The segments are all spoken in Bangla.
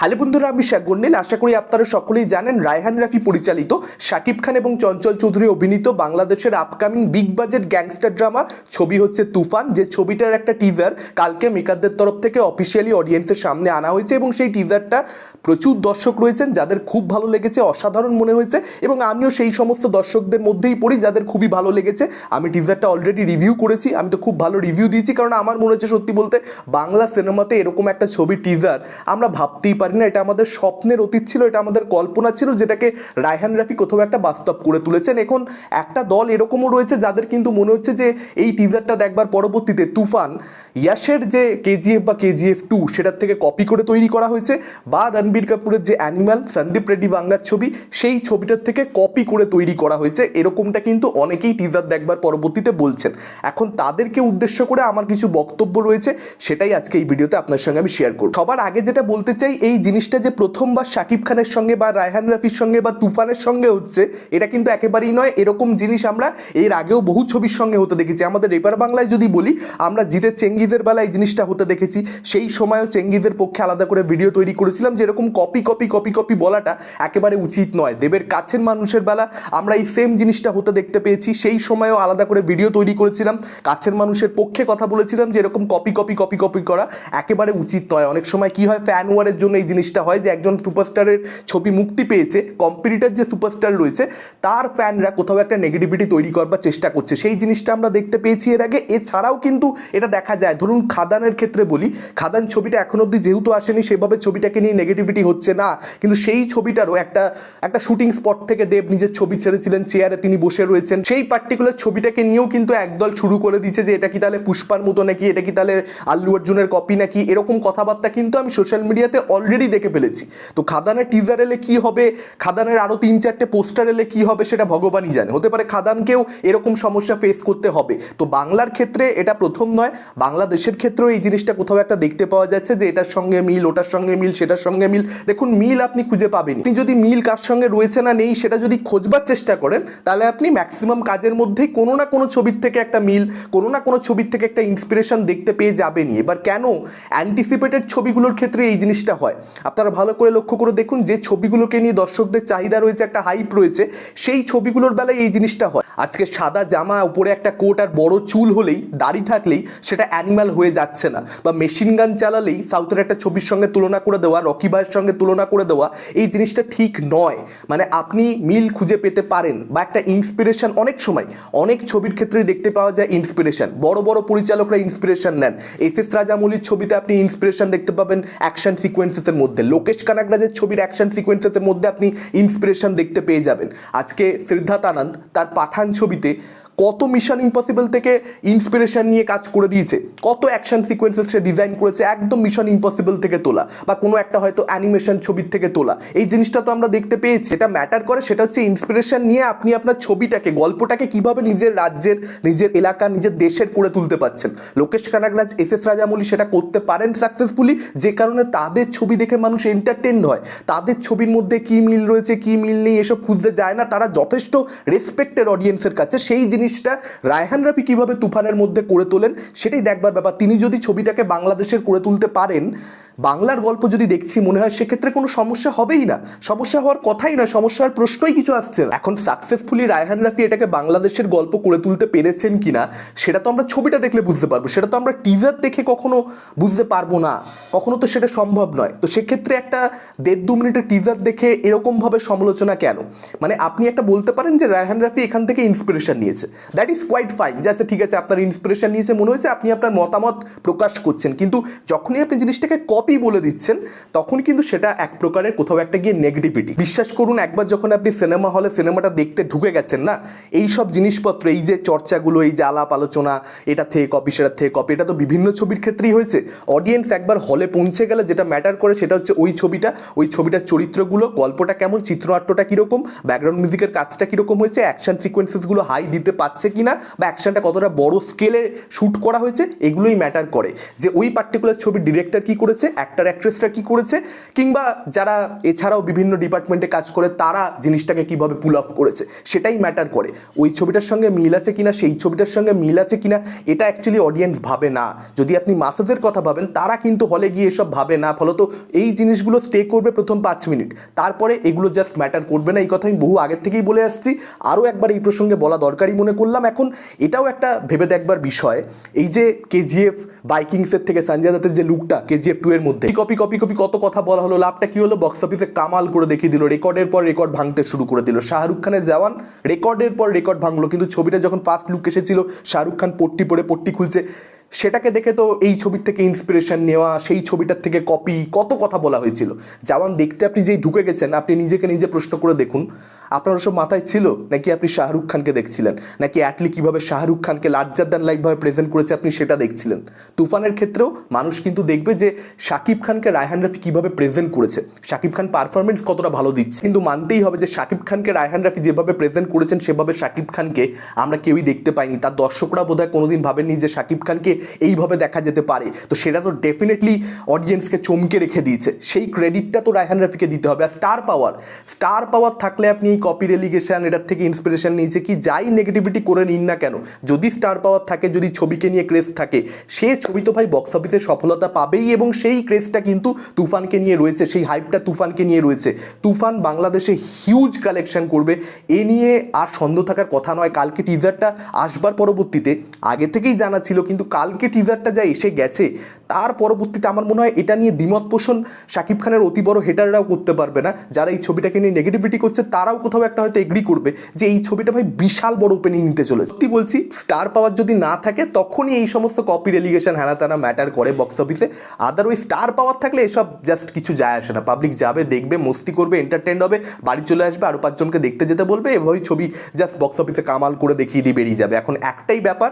হ্যালো বন্ধুরা, আমি শেখ গন্ডেল আশা করি আপনারা সকলেই জানেন, রায়হান রাফি পরিচালিত, শাকিব খান এবং চঞ্চল চৌধুরী অভিনীত বাংলাদেশের upcoming big budget gangster drama ছবি হচ্ছে তুফান। যে ছবিটার একটা টিজার কালকে মেকারদের তরফ থেকে অফিসিয়ালি অডিয়েন্সের সামনে আনা হয়েছে এবং সেই টিজারটা প্রচুর দর্শক রয়েছেন, যাদের খুব ভালো লেগেছে, অসাধারণ মনে হয়েছে এবং আমিও সেই সমস্ত দর্শকদের মধ্যেই পড়ি, যাদের খুবই ভালো লেগেছে। আমি টিজারটা অলরেডি রিভিউ করেছি, আমি তো খুব ভালো রিভিউ দিয়েছি, কারণ আমার মনে হচ্ছে সত্যি বলতে বাংলা সিনেমাতে এরকম একটা ছবি টিজার আমরা ভাবতেই পারি না, এটা আমাদের স্বপ্নের অতীত ছিল, এটা আমাদের কল্পনা ছিল, যেটাকে রায়হান রাফি কোথাও একটা বাস্তব করে তুলেছেন। এখন একটা দল এরকমও রয়েছে যাদের কিন্তু মনে হচ্ছে যে এই টিজারটা দেখবার পরবর্তীতে তুফান ইয়াশের যে কেজিএফ বা কেজিএফ টু সেটার থেকে কপি করে তৈরি করা হয়েছে, বা রণবীর কাপুরের যে অ্যানিমাল সন্দীপ রেড্ডি বাঙ্গার ছবি, সেই ছবিটার থেকে কপি করে তৈরি করা হয়েছে। এরকমটা কিন্তু অনেকেই টিজার দেখবার পরবর্তীতে বলছেন। এখন তাদেরকে উদ্দেশ্য করে আমার কিছু বক্তব্য রয়েছে, সেটাই আজকে এই ভিডিওতে আপনার সঙ্গে আমি শেয়ার করব। সবার আগে যেটা বলতে চাই, এই জিনিসটা যে প্রথমবার শাকিব খানের সঙ্গে বা রায়হান রাফির সঙ্গে বা তুফানের সঙ্গে হচ্ছে, এটা কিন্তু একেবারেই নয়। এরকম জিনিস আমরা এর আগেও বহু ছবির সঙ্গে হতে দেখেছি। আমাদের এপার বাংলায় যদি বলি, আমরা জিতের চেঙ্গিজের বেলায় এই জিনিসটা হতে দেখেছি। সেই সময়ও চেঙ্গিজের পক্ষে আলাদা করে ভিডিও তৈরি করেছিলাম। যে এরকম কপি কপি কপি কপি বলাটা একেবারে উচিত নয়। দেবের কাছের মানুষের বেলা আমরা এই সেম জিনিসটা হতে দেখতে পেয়েছি। সেই সময়ও আলাদা করে ভিডিও তৈরি করেছিলাম। কাছের মানুষের পক্ষে কথা বলেছিলাম যে এরকম কপি কপি কপি কপি করা একেবারে উচিত নয়। অনেক সময় কি হয় ফ্যান ওয়ারের জন্য এই জিনিসটা হয় যে একজন সুপারস্টারের ছবি মুক্তি পেয়েছে কম্পিটিটার যে সুপারস্টার রয়েছে, তার ফ্যানরা কোথাও একটা নেগেটিভিটি তৈরি করবার চেষ্টা করছে। সেই জিনিসটা আমরা দেখতে পেয়েছি এর আগে। এছাড়াও কিন্তু এটা দেখা যায়। ধরুন খাদানের ক্ষেত্রে বলি, খাদান ছবিটা এখন অবধি যেহেতু আসেনি, সেভাবে ছবিটাকে নিয়ে নেগেটিভিটি হচ্ছে না। কিন্তু সেই ছবিটারও একটা একটা শুটিং স্পট থেকে দেব নিজের ছবি ছেড়েছিলেন চেয়ারে তিনি বসে রয়েছেন। সেই পার্টিকুলার ছবিটাকে নিয়েও কিন্তু একদল শুরু করে দিয়েছে যে এটা কি তাহলে পুষ্পার মতো নাকি, এটা কি তাহলে আল্লু অর্জুনের কপি নাকি, এরকম কথাবার্তা কিন্তু আমি সোশ্যাল মিডিয়াতে অলরেডি দেখে ফেলেছি। তো খাদানের টিজার এলে কি হবে? খাদানের আরও তিন চারটে পোস্টার এলে কি হবে সেটা ভগবানই জানে। হতে পারে খাদানকেও এরকম সমস্যা ফেস করতে হবে। তো বাংলার ক্ষেত্রে এটা প্রথম নয়, বাংলাদেশের ক্ষেত্রেও এই জিনিসটা কোথাও একটা দেখতে পাওয়া যাচ্ছে যে এটার সঙ্গে মিল, ওটার সঙ্গে মিল, সেটার সঙ্গে মিল। দেখুন, মিল আপনি খুঁজে পাবেন আপনি যদি মিল কার সঙ্গে রয়েছে না নেই, সেটা যদি খোঁজবার চেষ্টা করেন, তাহলে আপনি ম্যাক্সিমাম কাজের মধ্যেই কোনো না কোনো ছবির থেকে একটা মিল, কোনো না কোনো ছবির থেকে একটা ইন্সপিরেশন দেখতে পেয়ে যাবেনই। এবার কেন অ্যান্টিসিপেটেড ছবিগুলোর ক্ষেত্রে এই জিনিসটা হয়? আপনারা ভালো করে লক্ষ্য করে দেখুন যে ছবিগুলোকে নিয়ে দর্শকদের চাহিদা রয়েছে, একটা হাইপ রয়েছে, সেই ছবিগুলোর বেলায় এই জিনিসটা হয়। আজকে সাদা জামা, উপরে একটা কোট আর বড় চুল হলেই, দাড়ি থাকলেই সেটা অ্যানিমাল হয়ে যাচ্ছে না। বা মেশিন গান চালালেই সাউথের একটা ছবির সঙ্গে তুলনা করে দেওয়া রকি ভাইয়ের সঙ্গে তুলনা করে দেওয়া, এই জিনিসটা ঠিক নয়। মানে আপনি মিল খুঁজে পেতে পারেন বা একটা ইন্সপিরেশন অনেক সময়, অনেক ছবির ক্ষেত্রেই দেখতে পাওয়া যায় ইন্সপিরেশন বড় বড় পরিচালকরা ইন্সপিরেশন নেন। এস এস রাজামৌলির ছবিতে আপনি ইন্সপিরেশন দেখতে পাবেন অ্যাকশন সিকোয়েন্সেসের মধ্যে। লোকেশ কানাগরাজের ছবির অ্যাকশন সিকোয়েন্সেসের মধ্যে আপনি ইন্সপিরেশন দেখতে পেয়ে যাবেন। আজকে সিদ্ধার্থ আনন্দ তার পাঠান ছবিতে কত মিশন ইম্পসিবল থেকে ইন্সপিরেশন নিয়ে কাজ করে দিয়েছে, কত অ্যাকশন সিকোয়েন্সেস সে ডিজাইন করেছে, একদম মিশন ইম্পসিবল থেকে তোলা, বা কোনো একটা হয়তো অ্যানিমেশন ছবির থেকে তোলা। এই জিনিসটা তো আমরা দেখতে পেয়েছি। এটা ম্যাটার করে সেটা হচ্ছে ইন্সপিরেশন নিয়ে আপনি আপনার ছবিটাকে, গল্পটাকে কীভাবে নিজের রাজ্যের, নিজের এলাকা, নিজের দেশের করে তুলতে পারছেন। লোকেশ কানাগরাজ, এস এস রাজামৌলি সেটা করতে পারেন সাকসেসফুলি যে কারণে তাদের ছবি দেখে মানুষ এন্টারটেন হয়। তাদের ছবির মধ্যে কি মিল রয়েছে, কি মিল নেই, এসব খুঁজতে যায় না। তারা যথেষ্ট রেসপেক্টেড অডিয়েন্সের কাছে। সেই জিনিসটা রায়হান রাফি কীভাবে তুফানের মধ্যে করে তোলেন, সেটাই দেখবার ব্যাপার। তিনি যদি ছবিটাকে বাংলাদেশের করে তুলতে পারেন বাংলার গল্প যদি দেখছি মনে হয় সেক্ষেত্রে কোনো সমস্যা হবেই না। সমস্যা হওয়ার কথাই না সমস্যার প্রশ্নই কিছু আসছে না। এখন সাকসেসফুলি রায়হান রাফি এটাকে বাংলাদেশের গল্প করে তুলতে পেরেছেন কিনা, সেটা তো আমরা ছবিটা দেখলে বুঝতে পারব। সেটা তো আমরা টিজার দেখে কখনো বুঝতে পারব না। কখনো তো সেটা সম্ভব নয়। তো সেক্ষেত্রে একটা দেড় দু মিনিটের টিজার দেখে এরকমভাবে সমালোচনা কেন? মানে আপনি একটা বলতে পারেন যে রায়হান রাফি এখান থেকে ইন্সপিরেশন নিয়েছে। দ্যাট ইজ কোয়াইট ফাইন যে আচ্ছা ঠিক আছে, আপনার ইন্সপিরেশন নিয়েছে, মনে হয়েছে আপনি আপনার মতামত প্রকাশ করছেন। কিন্তু যখনই আপনি জিনিসটাকে কপি বলে দিচ্ছেন, তখন কিন্তু সেটা এক প্রকারের কোথাও একটা গিয়ে নেগেটিভিটি বিশ্বাস করুন, একবার যখন আপনি সিনেমা হলে সিনেমাটা দেখতে ঢুকে গেছেন না, এই সব জিনিসপত্র, এই যে চর্চাগুলো, এই যে আলাপ আলোচনা, এটা থেকে কপি সেটা থেকে কপি এটা তো বিভিন্ন ছবির ক্ষেত্রেই হয়েছে। অডিয়েন্স একবার হলে পৌঁছে গেলে যেটা ম্যাটার করে সেটা হচ্ছে ওই ছবিটা, ওই ছবিটার চরিত্রগুলো, গল্পটা কেমন, চিত্রনাট্যটা কীরকম ব্যাকগ্রাউন্ড মিউজিকের কাজটা কীরকম হয়েছে অ্যাকশন সিকোয়েন্সেসগুলো হাই দিতে পারছে কি না বা অ্যাকশনটা কতটা বড় স্কেলে শ্যুট করা হয়েছে, এগুলোই ম্যাটার করে। যে ওই পার্টিকুলার ছবির ডিরেক্টর কী করেছে অ্যাক্টার অ্যাক্ট্রেসরা কি করেছে? কিংবা যারা এছাড়াও বিভিন্ন ডিপার্টমেন্টে কাজ করে, তারা জিনিসটাকে কীভাবে পুল অফ করেছে? সেটাই ম্যাটার করে। ওই ছবিটার সঙ্গে মিল আছে কিনা, সেই ছবিটার সঙ্গে মিল আছে কিনা, এটা অ্যাকচুয়ালি অডিয়েন্স ভাবে না। যদি আপনি মাসাজের কথা ভাবেন, তারা কিন্তু হলে গিয়ে এসব ভাবে না। ফলত এই জিনিসগুলো স্টে করবে প্রথম পাঁচ মিনিট তারপরে এগুলো জাস্ট ম্যাটার করবে না, এই কথা আমি বহু আগের থেকেই বলে আসছি। আরও একবার এই প্রসঙ্গে বলা দরকারই মনে করলাম। এখন এটাও একটা ভেবে দেখবার বিষয়। এই যে কেজিএফ বাইকিংসের থেকে সঞ্জয় দত্তের যে লুকটা কেজিএফ টু এর মধ্যে। কপি কপি কপি কত কথা বলা হলো, লাভটা কি হলো? বক্স অফিসে কামাল করে দেখিয়ে দিল রেকর্ডের পর রেকর্ড ভাঙতে শুরু করে দিল। শাহরুখ খানের জওয়ান রেকর্ডের পর রেকর্ড ভাঙলো, কিন্তু ছবিটা যখন ফার্স্ট লুক এসেছিল, শাহরুখ খান পট্টি পরে পট্টি খুলছে। সেটাকে দেখে তো এই ছবির থেকে ইন্সপিরেশন নেওয়া, সেই ছবিটার থেকে কপি কত কথা বলা হয়েছিল। যেমন দেখতে আপনি যেই ঢুকে গেছেন, আপনি নিজেকে নিজে প্রশ্ন করে দেখুন, আপনার ওসব মাথায় ছিল? নাকি আপনি শাহরুখ খানকে দেখছিলেন? নাকি অ্যাটলি কীভাবে শাহরুখ খানকে লার্জার দ্যান লাইকভাবে প্রেজেন্ট করেছে আপনি সেটা দেখছিলেন? তুফানের ক্ষেত্রেও মানুষ কিন্তু দেখবে যে শাকিব খানকে রায়হান রাফি কীভাবে প্রেজেন্ট করেছে। শাকিব খান পারফরমেন্স কতটা ভালো দিচ্ছে। কিন্তু মানতেই হবে যে শাকিব খানকে রায়হান রাফি যেভাবে প্রেজেন্ট করেছেন, সেভাবে শাকিব খানকে আমরা কেউই দেখতে পাইনি। তার দর্শকরা বোধহয় কোনোদিন ভাবেননি যে শাকিব খানকে এইভাবে দেখা যেতে পারে। তো সেটা তো ডেফিনেটলি অডিয়েন্সকে চমকে রেখে দিয়েছে। সেই ক্রেডিটটা তো রায়হান রাফিকে দিতে হবে। আর স্টার পাওয়ার স্টার পাওয়ার থাকলে আপনি এই কপি রেলিগেশন এটার থেকে ইন্সপিরেশন নিয়েছে কি, যাই নেগেটিভিটি করে নিন না কেন, যদি স্টার পাওয়ার থাকে, যদি ছবিকে নিয়ে ক্রেজ থাকে, সে ছবি তো ভাই বক্স অফিসে সফলতা পাবেই এবং সেই ক্রেজটা কিন্তু তুফানকে নিয়ে রয়েছে, সেই হাইপটা তুফানকে নিয়ে রয়েছে। তুফান বাংলাদেশে হিউজ কালেকশন করবে। এ নিয়ে আর সন্দেহ থাকার কথা নয়। কালকে টিজারটা আসবার পরবর্তীতে, আগে থেকেই জানা ছিল, কিন্তু কালকে টিজারটা যা এসে গেছে। তার পরবর্তীতে আমার মনে হয় এটা নিয়ে দ্বিমত পোষণ শাকিব খানের অতি বড় হেটাররাও করতে পারবে না। যারা এই ছবিটাকে নিয়ে নেগেটিভিটি করছে, তারাও কোথাও একটা হয়তো এগ্রি করবে যে এই ছবিটা ভাই বিশাল বড় ওপেনিং নিতে চলেছে। সত্যি বলছি স্টার পাওয়ার যদি না থাকে, তখনই এই সমস্ত কপি রেলিগেশন হ্যানা ত্যানা ম্যাটার করে বক্স অফিসে আদারওয়াইজ স্টার পাওয়ার থাকলে এসব জাস্ট কিছু যায় আসে না। পাবলিক যাবে, দেখবে, মস্তি করবে এন্টারটেন হবে, বাড়ি চলে আসবে আরও পাঁচজনকে দেখতে যেতে বলবে, এভাবেই ছবি জাস্ট বক্স অফিসে কামাল করে দেখিয়ে দিয়ে বেরিয়ে যাবে। এখন একটাই ব্যাপার,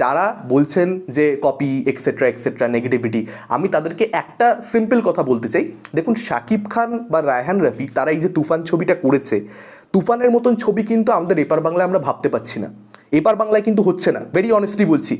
যারা বলছেন যে কপি এক্সেট্রা এক্সেট্রা নেগেটিভিটি আমি তাদেরকে একটা সিম্পল কথা বলতে চাই। দেখুন, শাকিব খান বা রায়হান রাফি, তারা এই যে তুফান ছবিটা করেছে, তুফানের মতন ছবি কিন্তু আমাদের এপার বাংলায় আমরা ভাবতে পারছি না। এপার বাংলায় কিন্তু হচ্ছে না ভেরি অনেস্টলি বলছি।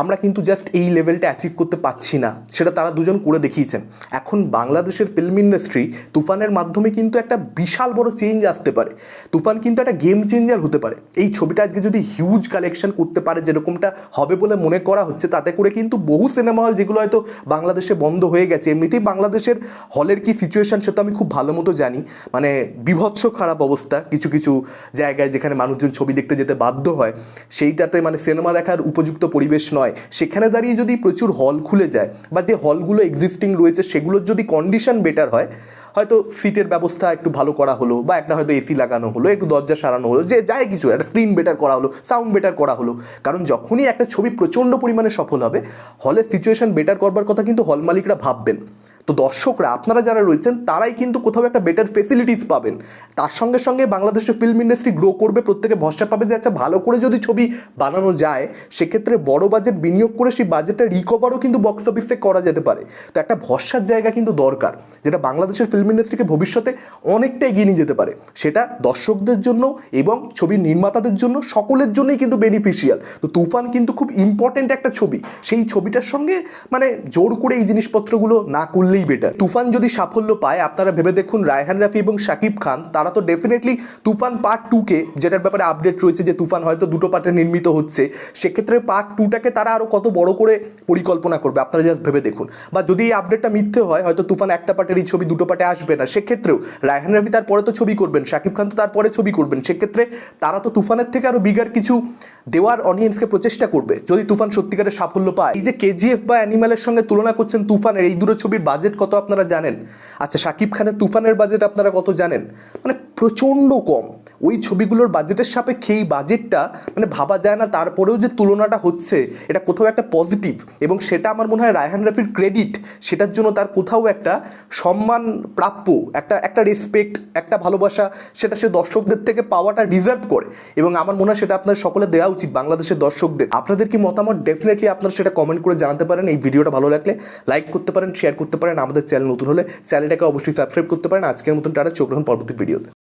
আমরা কিন্তু জাস্ট এই লেভেলটা অ্যাচিভ করতে পারছি না, সেটা তারা দুজন করে দেখিয়েছেন। এখন বাংলাদেশের ফিল্ম ইন্ডাস্ট্রি তুফানের মাধ্যমে কিন্তু একটা বিশাল বড় চেঞ্জ আসতে পারে। তুফান কিন্তু একটা গেম চেঞ্জার হতে পারে। এই ছবিটা আজকে যদি হিউজ কালেকশন করতে পারে, যেরকমটা হবে বলে মনে করা হচ্ছে, তাতে করে কিন্তু বহু সিনেমা হল যেগুলো হয়তো বাংলাদেশে বন্ধ হয়ে গেছে, এমনিতেই বাংলাদেশের হলের কি সিচুয়েশন সেটা আমি খুব ভালো মতো জানি। মানে বিভৎস খারাপ অবস্থা, কিছু কিছু জায়গায় যেখানে মানুষজন ছবি দেখতে যেতে বাধ্য হয়। সেইটাতে মানে সিনেমা দেখার উপযুক্ত পরিবেশ নয়। সেখানে দাঁড়িয়ে যদি প্রচুর হল খুলে যায় বা যে হলগুলো এক্সিস্টিং রয়েছে সেগুলোর যদি কন্ডিশন বেটার হয়, হয়তো সিটের ব্যবস্থা একটু ভালো করা হলো বা একটা হয়তো এসি লাগানো হলো, একটু দরজা সারানো হলো, যে যায় কিছু, একটা স্ক্রিন বেটার করা হলো সাউন্ড বেটার করা হলো। কারণ যখনই একটা ছবি প্রচণ্ড পরিমাণে সফল হবে, হলের সিচুয়েশন বেটার করবার কথা কিন্তু হল মালিকরা ভাববেন। তো দর্শকরা, আপনারা যারা রয়েছেন, তারাই কিন্তু কোথাও একটা বেটার ফেসিলিটিস পাবেন। তার সঙ্গে সঙ্গে বাংলাদেশের ফিল্ম ইন্ডাস্ট্রি গ্রো করবে, প্রত্যেকে ভরসা পাবে যে আচ্ছা ভালো করে যদি ছবি বানানো যায়, সেক্ষেত্রে বড় বাজেট বিনিয়োগ করে সেই বাজেটটা রিকভারও কিন্তু বক্স অফিসে করা যেতে পারে। তো একটা ভরসার জায়গা কিন্তু দরকার, যেটা বাংলাদেশের ফিল্ম ইন্ডাস্ট্রিকে ভবিষ্যতে অনেকটা এগিয়ে নিয়ে যেতে পারে। সেটা দর্শকদের জন্য এবং ছবির নির্মাতাদের জন্য সকলের জন্যই কিন্তু বেনিফিশিয়াল তো তুফান কিন্তু খুব ইম্পর্টেন্ট একটা ছবি। সেই ছবিটার সঙ্গে মানে জোর করে এই জিনিসপত্রগুলো না করলেই বেটার তুফান যদি সাফল্য পায়, আপনারা ভেবে দেখুন রায়হান রাফি এবং শাকিব খান, তারা তো ডেফিনেটলি তুফান পার্ট টুকে যেটার ব্যাপারে আপডেট রয়েছে যে তুফান হয়তো দুটো পার্টে নির্মিত হচ্ছে, সেক্ষেত্রে পার্ট টুটাকে তারা আরও কত বড় করে পরিকল্পনা করবে, আপনারা জাস্ট ভেবে দেখুন। বা যদি এই আপডেটটা মিথ্যে হয়, হয়তো তুফান একটা পার্টের এই ছবি, দুটো পার্টে আসবে না। সেক্ষেত্রেও রায়হান রাফি তারপরে তো ছবি করবেন শাকিব খান তো তারপরে ছবি করবেন। সেক্ষেত্রে তারা তো তুফানের থেকে আরও বিগার কিছু দেওয়ার অডিয়েন্সকে প্রচেষ্টা করবে। যদি তুফান সত্যিকারের সাফল্য পায়। এই যে কেজিএফ বা অ্যানিমালের সঙ্গে তুলনা করছেন তুফানের, এই দুটো ছবির বাজেট কত আপনারা জানেন? আচ্ছা শাকিব খানের তুফানের বাজেট আপনারা কত জানেন? মানে প্রচণ্ড কম। ওই ছবিগুলোর বাজেটের সাপেক্ষে এই বাজেটটা মানে ভাবা যায় না। তারপরেও যে তুলনাটা হচ্ছে, এটা কোথাও একটা পজিটিভ এবং সেটা আমার মনে হয় রায়হান রাফির ক্রেডিট সেটার জন্য তার কোথাও একটা সম্মান প্রাপ্য, একটা একটা রেসপেক্ট একটা ভালোবাসা, সেটা সে দর্শকদের থেকে পাওয়াটা ডিজার্ভ করে। এবং আমার মনে হয় সেটা আপনার সকলে দেওয়া উচিত বাংলাদেশের দর্শকদের। আপনাদের কি মতামত? ডেফিনেটলি আপনারা সেটা কমেন্ট করে জানাতে পারেন। এই ভিডিওটা ভালো লাগলে লাইক করতে পারেন শেয়ার করতে পারেন। আমাদের চ্যানেল নতুন হলে চ্যানেলটাকে অবশ্যই সাবস্ক্রাইব করতে পারেন। আজকের মতন টাটা, চোখ রাখুন পরবর্তী ভিডিওতে